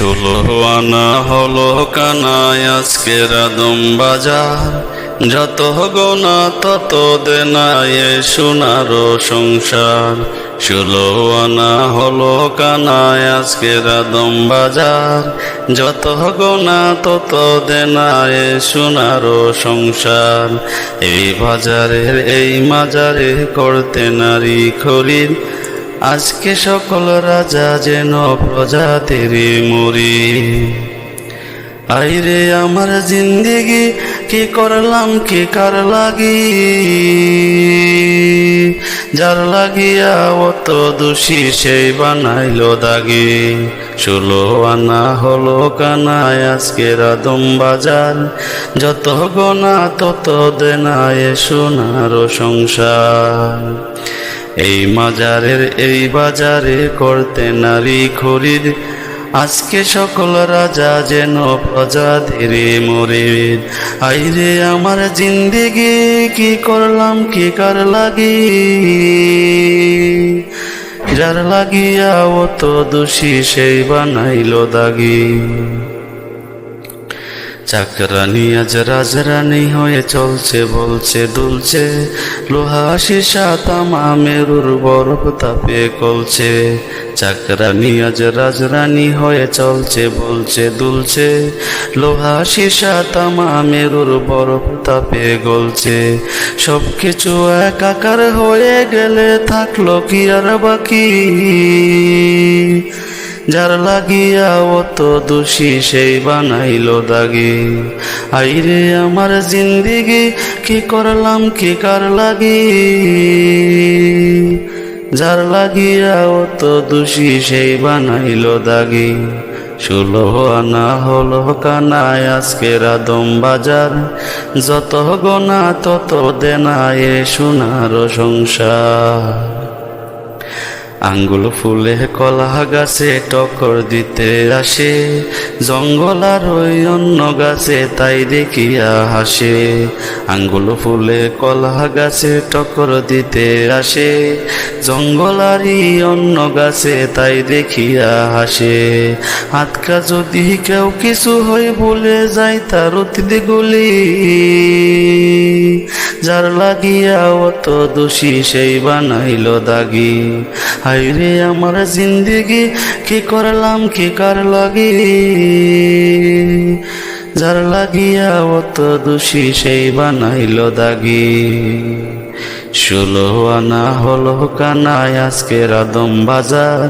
ষোলো আনা হলো কানায় আজকের আদম বাজার। যত গোনা তত দেনায় সোনার সংসার। ষোলো আনা হলো কানায় আজকের আদম বাজার। যত গোনা তত দেনায় সোনার সংসার। এই বাজারের এই মাজারে করতে নারী খরিদ আজকে সকল রাজা যেন প্রজাতির মরি আইরে আমার জিন্দিগি, কি করলাম, কি কার লাগি? যার লাগিয়া অত দোষী সেই বানাইল দাগি। ষোলো আনা হলো কানায়, আজকে রাদম বাজার। যত গোনা তত দেনায়, সোনার সংসার। এই মাজারের, এই বাজারে করতে নারী খরিদ। আজকে সকল রাজা যেন প্রজা ধীরে মরে। আইরে আমার জিন্দিগি, কি করলাম, কি কার লাগি? যার লাগিয়া অত দোষী, সেই বানাইল দাগি। চাকরানি আজ রাজরানি হয়ে চলছে, বলছে, দুলছে। লোহা সীসা তামা মেরুর বরফ তাপে কলছে। চাকরানি আজ রাজরানি হয়ে চলছে, বলছে, দুলছে। লোহা সীসা তামা মেরুর বরফ তাপে গলছে। সব কিছু একাকার হয়ে গেলে থাকল কি আর বাকি? যার লাগিয়া অত দোষী সেই বানাইল দাগি। আইরে আমার জিন্দিগি, কি করলাম, কি কার লাগি? যার লাগিয়া অত দোষী সেই বানাইল দাগি। ষোলো আনা হলো কানায় আজকের আদম বাজার। যত গোনা তত দেনায় সোনার সংসার। আঙ্গুল ফুলে কলা গাছে টকর দিতে আসে, জঙ্গল আর ওই অন্য গাছে তাই দেখিয়া হাসে। আঙ্গুল ফুলে কলা গাছে টকর দিতে আসে, জঙ্গল আরই অন্য গাছে তাই দেখিয়া হাসে। হাতকা যদি কেউ কিছু হয় বলে যায় তার অতীত গুলি। যার লাগিয়া অত দোষী সেই বানাইল দাগি। হাইরে আমার জিন্দিগি, কি করলাম, কি কার লাগি? যার লাগিয়া অত দোষী সেই বানাইল দাগি। ষোলো আনা হলো কানায়, আজকের আদম বাজার।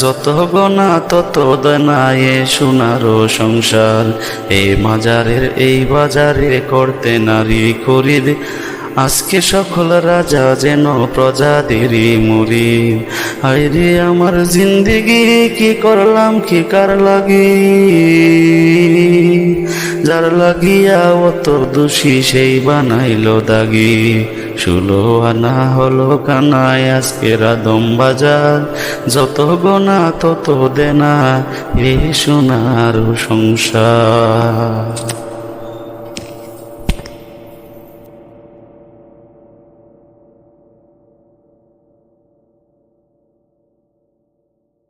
যত গোনা, তত দেনায় সোনারও সংসার। এই মাজারের, এই বাজারে করতে নারী খরিদ। আজকে সকল রাজা যেন প্রজাদেরই মুড়ি। আইরে আমার জিন্দিগি, কি করলাম, কি কার লাগি? যার লাগিয়া অত দোষী সেই বানাইল দাগি। ষোলো আনা হলো কানায়, আজকে আদম বাজার। যত গোনা, তত দেনা, এ সোনার সংসার।